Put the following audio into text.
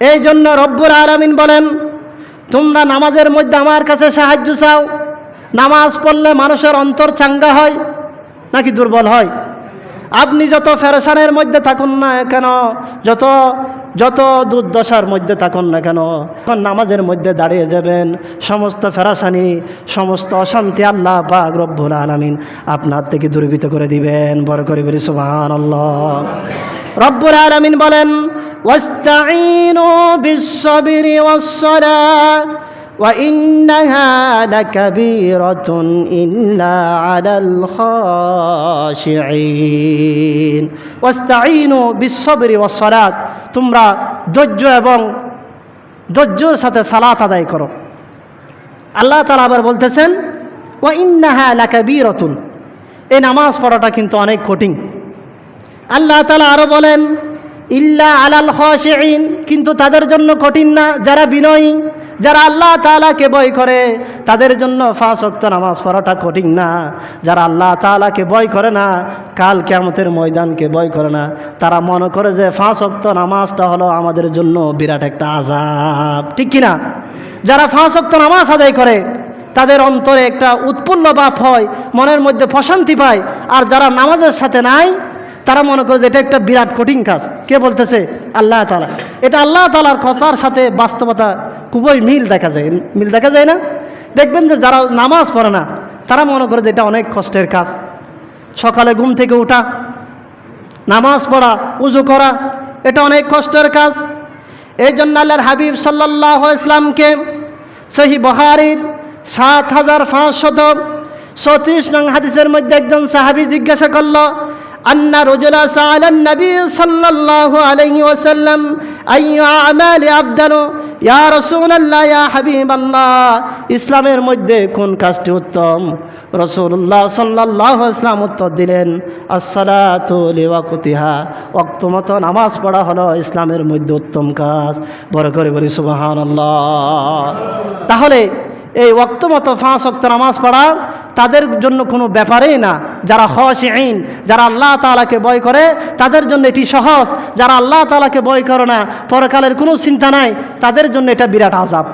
এই জন্য রব্বুর আলামিন বলেন, তোমরা নামাজের মধ্যে আমার কাছে সাহায্য চাও। নামাজ পড়লে মানুষের অন্তর চাঙ্গা হয়, নাকি দুর্বল হয়? আপনি যত ফেরেশানের মধ্যে থাকুন না কেন? যত যত দুর্দশার মধ্যে থাকুন না কেন? নামাজের মধ্যে দাঁড়িয়ে যাবেন সমস্ত ফেরাসানি সমস্ত অশান্তি আল্লাহ পাক রব্বুল আলামিন আপনার থেকে দূরীভূত করে দিবেন। বড় করে বলি আল্লাহ রব্বুল আলামিন বলেন ওয়াস্তাঈনু বিস-সাবরি ওয়াস-সালাহ وإنها لكبيرة إلا على الخاشعين واستعينوا بالصبر والصلاة তোমরা ধৈর্য এবং ধৈর্যর সাথে সালাত আদায় করো আল্লাহ তালা আবার বলতেছেন ও ইন্নাহা লাকাবীরাতুন এই নামাজ পড়াটা কিন্তু অনেক কঠিন আল্লাহ তালা আরও বলেন ইল্লা আলাল খাশিঈন, কিন্তু তাদের জন্য কঠিন না, যারা বিনয়ী, যারা আল্লাহ তাআলাকে ভয় করে, তাদের জন্য ফাঁস অক্ত নামাজ পড়াটা কঠিন না। যারা আল্লাহ তাআলাকে ভয় করে না, কাল কেমতের ময়দানকে ভয় করে না। তারা মনে করে যে ফাঁস অক্ত নামাজটা হলো আমাদের জন্য বিরাট একটা আজাব ঠিক কিনা? যারা ফাঁস অক্ত নামাজ আদায় করে, তাদের অন্তরে একটা উৎপন্ন বাপ হয়, মনের মধ্যে প্রশান্তি পায়, আর যারা নামাজের সাথে নাই তারা মনে করে যে এটা একটা বিরাট কঠিন কাজ। কে বলতেছে? আল্লাহ তালা এটা আল্লাহ তালার কথার সাথে বাস্তবতা খুবই মিল দেখা যায়। মিল দেখা যায় না? দেখবেন যে যারা নামাজ পড়ে না, তারা মনে করে যে এটা অনেক কষ্টের কাজ। সকালে ঘুম থেকে ওঠা নামাজ পড়া, উজু করা, এটা অনেক কষ্টের কাজ। এই জন্য আল্লাহর হাবিব সাল্লাহ ইসলামকে সহি বহারির সাত হাজার পাঁচশত চৌত্রিশ নং হাদিসের মধ্যে একজন সাহাবি জিজ্ঞাসা করল আন্না রজুলা সালান নবী সাল্লাল্লাহু আলাইহি ওয়াসাল্লাম, আইয়ু আমালি আবদানু, ইয়া রাসূলুল্লাহ, ইয়া হাবিবাল্লাহ। ইসলামের মধ্যে কোন কাজটি উত্তম? রাসূলুল্লাহ সাল্লাল্লাহু আলাইহি ওয়াসাল্লাম উত্তর দিলেন, আসসালাতু লিওয়াক্তিহা। ওয়াক্ত মতো নামাজ পড়া হলো ইসলামের মধ্যে উত্তম কাজ। বড় করে বলি, সুবহানাল্লাহ। তাহলে এই ওক্ত মতো ফাঁস অক্ত নামাজ পড়া তাদের জন্য কোনো ব্যাপারেই না। যারা হসিন যারা আল্লাহ তালাকে বয় করে, তাদের জন্য এটি সহজ। যারা আল্লাহ তালাকে বয় করে না, পরকালের কোনো চিন্তা নাই, তাদের জন্য এটা বিরাট আজাব